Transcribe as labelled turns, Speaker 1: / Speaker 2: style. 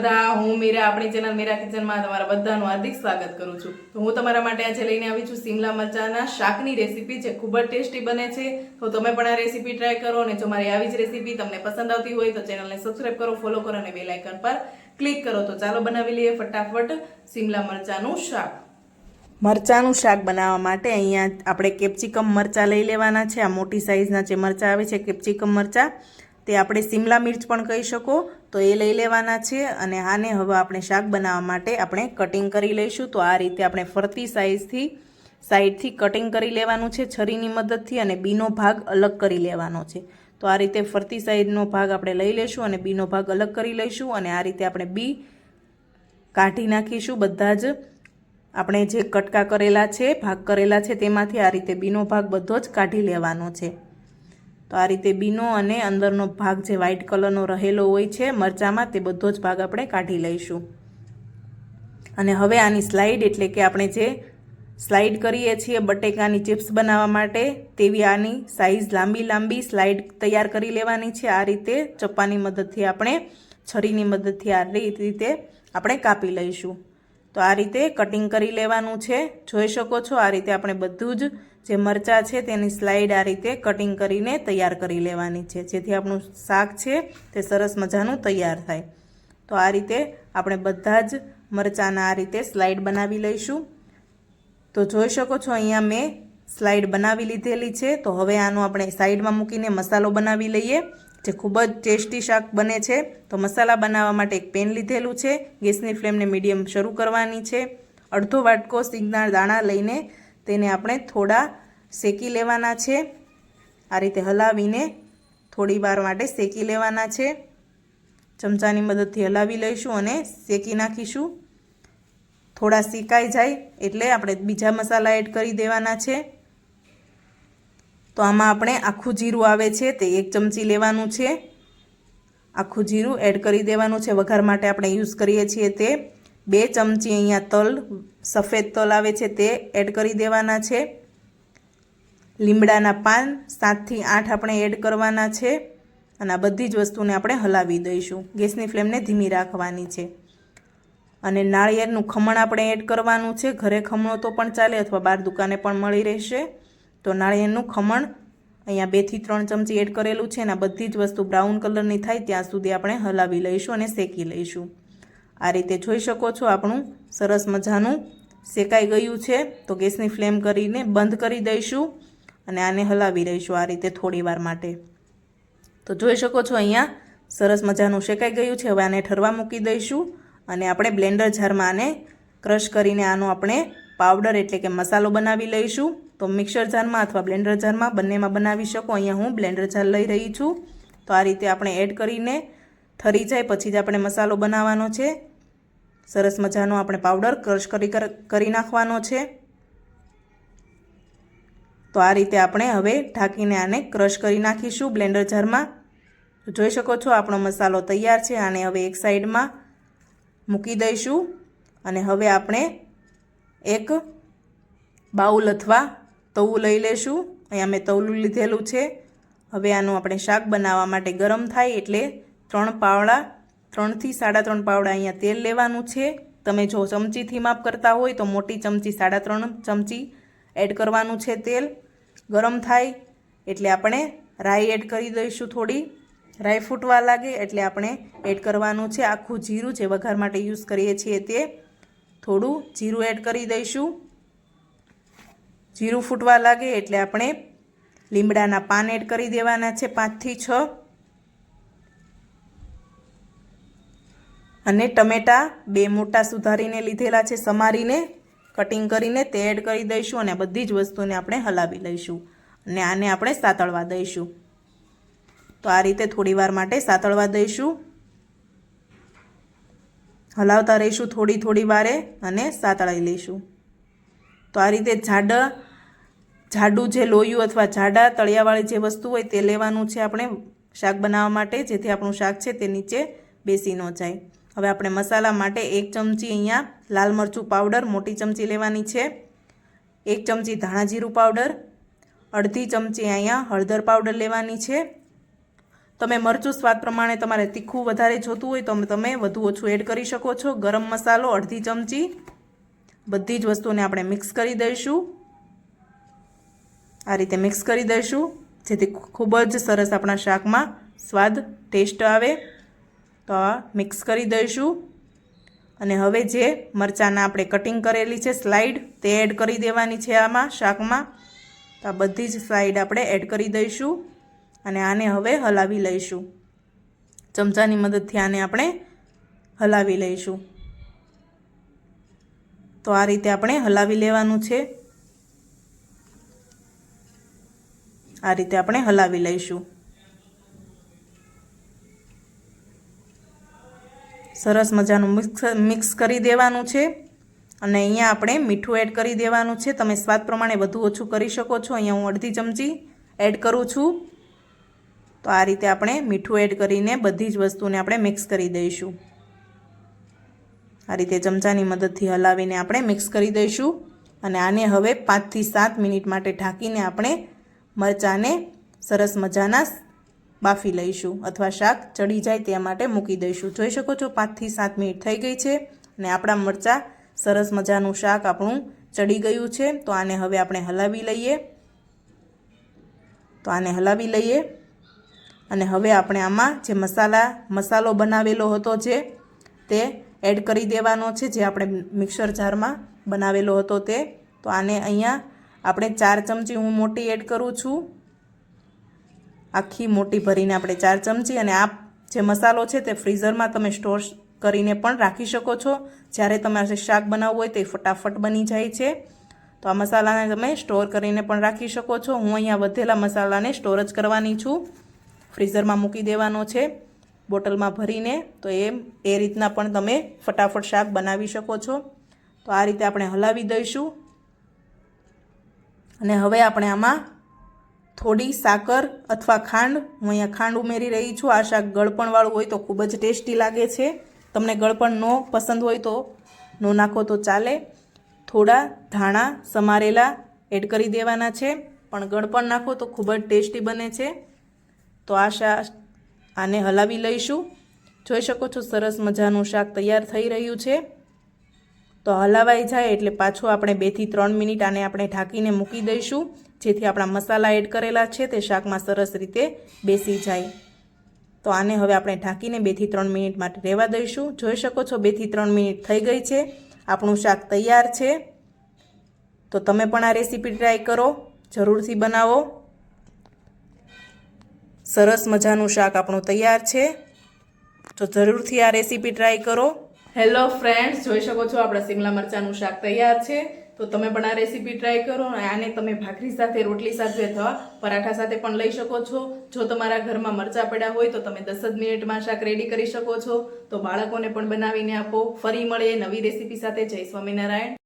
Speaker 1: બધા, હું, મીરા, આપણી ચેનલ મીરા કિચનમાં તમારા બધાનું હાર્દિક સ્વાગત કરું છું. તો હું તમારા માટે આજે લઈને આવી છું સિમલા મરચાના શાકની રેસીપી જે ખૂબ જ ટેસ્ટી બને છે. તો તમે પણ આ રેસીપી ટ્રાય કરો અને જો મારી આવી જ રેસીપી તમને પસંદ આવતી હોય તો ચેનલને સબસ્ક્રાઈબ કરો ફોલો કરો અને બેલ આઇકન પર ક્લિક કરો. તો ચાલો બનાવી લઈએ ફટાફટ સિમલા મરચાનું શાક. મરચાનું શાક બનાવવા માટે અહીંયા આપણે કેપ્સિકમ મરચાં લઈ લેવાના છે. આ મોટી સાઇઝના જે મરચાં આવે છે, કેપ્સિકમ મરચાં. તે આપણે સિમલા મિર્ચ પણ કહી શકો. તો એ લઈ લેવાના છે અને આને હવે આપણે શાક બનાવવા માટે આપણે કટિંગ કરી લઈશું. તો આ રીતે આપણે ફરતી સાઇઝથી સાઈડથી કટિંગ કરી લેવાનું છે છરીની મદદથી અને બીનો ભાગ અલગ કરી લેવાનો છે. તો આ રીતે ફરતી સાઈડનો ભાગ આપણે લઈ લઈશું અને બીનો ભાગ અલગ કરી લઈશું અને આ રીતે આપણે બી કાઢી નાખીશું બધા જ. આપણે જે કટકા કરેલા છે, ભાગ કરેલા છે તેમાંથી આ રીતે બીનો ભાગ બધો જ કાઢી લેવાનો છે. તો આ રીતે બીનો અને અંદરનો ભાગ જે વ્હાઇટ કલરનો રહેલો હોય છે, મરચામાં તે બધો જ ભાગ આપણે કાઢી લઈશું. અને હવે આની સ્લાઇડ એટલે કે આપણે જે સ્લાઇડ કરીએ છીએ બટેકાની ચિપ્સ બનાવવા માટે, તેવી આની સાઇઝ લાંબી લાંબી સ્લાઇડ તૈયાર કરી લેવાની છે. આ રીતે ચપ્પાની મદદથી આપણે, છરીની મદદથી આ રીતે આપણે કાપી લઈશું. તો આ રીતે કટિંગ કરી લેવાનું છે. જોઈ શકો છો આ રીતે આપણે બધું જ જે મરચાં છે તેની સ્લાઇડ આ રીતે કટિંગ કરીને તૈયાર કરી લેવાની છે. જેથી આપણું શાક છે તે સરસ મજાનું તૈયાર થાય. તો આ રીતે આપણે બધા જ મરચાંના આ રીતે સ્લાઇડ બનાવી લઈશું. તો જોઈ શકો છો અહીંયા મેં સ્લાઇડ બનાવી લીધેલી છે. તો હવે આનો આપણે સાઈડમાં મૂકીને મસાલો બનાવી લઈએ. જે ખૂબ જ ટેસ્ટી શાક બને છે. તો મસાલા બનાવવા માટે એક પેન લીધેલું છે. ગેસની ફ્લેમને મીડિયમ શરૂ કરવાની છે. અડધો વાટકો સિંગના દાણા લઈને તેને આપણે થોડા શેકી લેવાના છે. આ રીતે હલાવીને થોડી વાર માટે શેકી લેવાના છે. ચમચાની મદદથી હલાવી લઈશું અને શેકી નાખીશું. થોડા શેકાઈ જાય એટલે આપણે બીજા મસાલા એડ કરી દેવાના છે. તો આમાં આપણે આખું જીરું આવે છે તે એક ચમચી લેવાનું છે. આખું જીરું એડ કરી દેવાનું છે. વઘાર માટે આપણે યુઝ કરીએ છીએ તે. બે ચમચી અહીંયા તલ, સફેદ તલ આવે છે તે એડ કરી દેવાના છે. લીમડાના પાન સાતથી આઠ આપણે એડ કરવાના છે અને આ બધી જ વસ્તુને આપણે હલાવી દઈશું. ગેસની ફ્લેમને ધીમી રાખવાની છે. અને નાળિયેરનું ખમણ આપણે એડ કરવાનું છે. ઘરે ખમણો તો પણ ચાલે અથવા બહાર દુકાને પણ મળી રહેશે. તો નાળિયેરનું ખમણ અહીંયા બેથી ત્રણ ચમચી એડ કરેલું છે અને બધી જ વસ્તુ બ્રાઉન કલરની થાય ત્યાં સુધી આપણે હલાવી લઈશું અને શેકી લઈશું. આ રીતે જોઈ શકો છો આપણું સરસ મજાનું શેકાઈ ગયું છે. તો ગેસની ફ્લેમ કરીને બંધ કરી દઈશું અને આને હલાવી રહીશું આ રીતે થોડી વાર માટે. તો જોઈ શકો છો અહીંયા સરસ મજાનું શેકાઈ ગયું છે. હવે આને ઠરવા મૂકી દઈશું અને આપણે બ્લેન્ડર જારમાં આને ક્રશ કરીને આનો આપણે પાવડર એટલે કે મસાલો બનાવી લઈશું. તો મિક્સર જારમાં અથવા બ્લેન્ડર જારમાં બંનેમાં બનાવી શકો. અહીંયા હું બ્લેન્ડર જાર લઈ રહી છું. તો આ રીતે આપણે એડ કરીને ઠરી જાય. પછી જ આપણે મસાલો બનાવવાનો છે. સરસ મજાનો આપણે પાવડર ક્રશ કરી કરી નાખવાનો છે. તો આ રીતે આપણે હવે ઢાંકીને આને ક્રશ કરી નાખીશું બ્લેન્ડર જારમાં. જોઈ શકો છો આપણો મસાલો તૈયાર છે. આને હવે એક સાઈડમાં મૂકી દઈશું. અને હવે આપણે એક બાઉલ અથવા તવું લઈ લેશું. અહીંયા મેં તવલું લીધેલું છે. હવે આનું આપણે શાક બનાવવા માટે ગરમ થાય એટલે ત્રણ પાવડા, ત્રણથી સાડા ત્રણ પાવડા અહીંયા તેલ લેવાનું છે. તમે જો ચમચીથી માપ કરતા હોય તો મોટી ચમચી સાડા ત્રણ ચમચી એડ કરવાનું છે તેલ. ગરમ થાય એટલે આપણે રાઈ એડ કરી દઈશું થોડી. રાઈ ફૂટવા લાગે એટલે આપણે એડ કરવાનું છે. આખું જીરું જે વઘાર માટે યુઝ કરીએ છીએ તે થોડું જીરું એડ કરી દઈશું. જીરું ફૂટવા લાગે એટલે આપણે લીમડાના પાન એડ કરી દેવાના છે પાંચથી છ. અને ટમેટાં બે મોટા સુધારીને લીધેલા છે, સમારીને, કટિંગ કરીને તે એડ કરી દઈશું અને બધી જ વસ્તુને આપણે હલાવી લઈશું અને આને આપણે સાતળવા દઈશું. તો આ રીતે થોડીવાર માટે સાતળવા દઈશું. હલાવતા રહીશું થોડી થોડી વારે અને સાતળાવી લઈશું. તો આ રીતે જાડા જાડું જે લોયું અથવા જાડા તળિયાવાળી જે વસ્તુ હોય તે લેવાનું છે આપણે શાક બનાવવા માટે, જેથી આપણું શાક છે તે નીચે બેસી ન જાય. હવે આપણે મસાલા માટે એક ચમચી અહીંયા લાલ મરચું પાવડર મોટી ચમચી લેવાની છે. એક ચમચી ધાણા જીરું પાવડર, અડધી ચમચી અહીંયા હળદર પાવડર લેવાની છે. તમે મરચું સ્વાદ પ્રમાણે તમારે તીખું વધારે જોતું હોય તો તમે વધુ ઓછું એડ કરી શકો છો. ગરમ મસાલો અડધી ચમચી, બધી જ વસ્તુને આપણે મિક્સ કરી દઈશું. આ રીતે મિક્સ કરી દઈશું. જેથી ખૂબ જ સરસ આપણા શાકમાં સ્વાદ ટેસ્ટ આવે. તો આ મિક્સ કરી દઈશું. અને હવે જે મરચાંના આપણે કટિંગ કરેલી છે સ્લાઇડ તે એડ કરી દેવાની છે આમાં, શાકમાં. તો આ બધી જ સ્લાઇડ આપણે એડ કરી દઈશું અને આને હવે હલાવી લઈશું. ચમચાની મદદથી આને આપણે હલાવી લઈશું. તો આ રીતે આપણે હલાવી લેવાનું છે. આ રીતે આપણે હલાવી લઈશું. સરસ મજાનું મિક્સ મિક્સ કરી દેવાનું છે. અને અહીંયા આપણે મીઠું એડ કરી દેવાનું છે. તમે સ્વાદ પ્રમાણે વધુ ઓછું કરી શકો છો. અહીંયા હું અડધી ચમચી એડ કરું છું. તો આ રીતે આપણે મીઠું એડ કરીને બધી જ વસ્તુને આપણે મિક્સ કરી દઈશું. આ રીતે ચમચાની મદદથી હલાવીને આપણે મિક્સ કરી દઈશું. અને આને હવે પાંચથી સાત મિનિટ માટે ઢાંકીને આપણે મરચાંને સરસ મજાના બાફી લઈશું અથવા શાક ચડી જાય તે માટે મૂકી દઈશું. જોઈ શકો છો પાંચથી સાત મિનિટ થઈ ગઈ છે અને આપણા મરચાં સરસ મજાનું શાક આપણું ચડી ગયું છે. તો આને હવે આપણે હલાવી લઈએ. તો આને હલાવી લઈએ અને હવે આપણે આમાં જે મસાલા, મસાલો બનાવેલો હતો જે, તે એડ કરી દેવાનો છે. જે આપણે મિક્સર જારમાં બનાવેલો હતો તે. તો આને અહીંયા આપણે ચાર ચમચી હું મોટી એડ કરું છું. આખી મોટી ભરીને આપણે ચાર ચમચી અને આ જે મસાલો છે તે ફ્રીઝરમાં તમે સ્ટોર કરીને પણ રાખી શકો છો. જ્યારે તમારે શાક બનાવવું હોય તે ફટાફટ બની જાય છે. તો આ મસાલાને તમે સ્ટોર કરીને પણ રાખી શકો છો. હું અહીંયા વધેલા મસાલાને સ્ટોર જ કરવાની છું. ફ્રીઝરમાં મૂકી દેવાનો છે બોટલમાં ભરીને. તો એ એ રીતના પણ તમે ફટાફટ શાક બનાવી શકો છો. તો આ રીતે આપણે હલાવી દઈશું. અને હવે આપણે આમાં થોડી સાકર અથવા ખાંડ, હું અહીંયા ખાંડ ઉમેરી રહી છું. આ શાક ગળપણવાળું હોય તો ખૂબ જ ટેસ્ટી લાગે છે. તમને ગળપણ ન પસંદ હોય તો ન નાખો તો ચાલે. થોડા ધાણા સમારેલા એડ કરી દેવાના છે. પણ ગળપણ નાખો તો ખૂબ જ ટેસ્ટી બને છે. તો આ શાક આને હલાવી લઈશું. જોઈ શકો છો સરસ મજાનું શાક તૈયાર થઈ રહ્યું છે. તો હલાવાઈ જાય એટલે પાછું આપણે બેથી ત્રણ મિનિટ આને આપણે ઢાંકીને મૂકી દઈશું. જેથી આપણા મસાલા એડ કરેલા છે તે શાકમાં સરસ રીતે બેસી જાય. તો આને હવે આપણે ઢાંકીને બેથી ત્રણ મિનિટ માટે રહેવા દઈશું. જોઈ શકો છો બેથી ત્રણ મિનિટ થઈ ગઈ છે. આપણું શાક તૈયાર છે. તો તમે પણ આ રેસીપી ટ્રાય કરો. જરૂરથી બનાવો. સરસ મજાનું શાક આપણું તૈયાર છે. તો જરૂરથી આ રેસીપી ટ્રાય કરો. હેલો ફ્રેન્ડ્સ જોઈ શકો છો આપણા સિમલા મરચાંનું શાક તૈયાર છે. તો તમે પણ આ રેસીપી ટ્રાય કરો અને આને તમે ભાખરી સાથે, રોટલી સાથે, અથવા પરાઠા સાથે પણ લઈ શકો છો. જો તમારા ઘરમાં મરચાં પડ્યા હોય તો તમે દસ જ મિનિટમાં શાક રેડી કરી શકો છો. તો બાળકોને પણ બનાવીને આપો. ફરી મળે નવી રેસીપી સાથે. જય સ્વામિનારાયણ.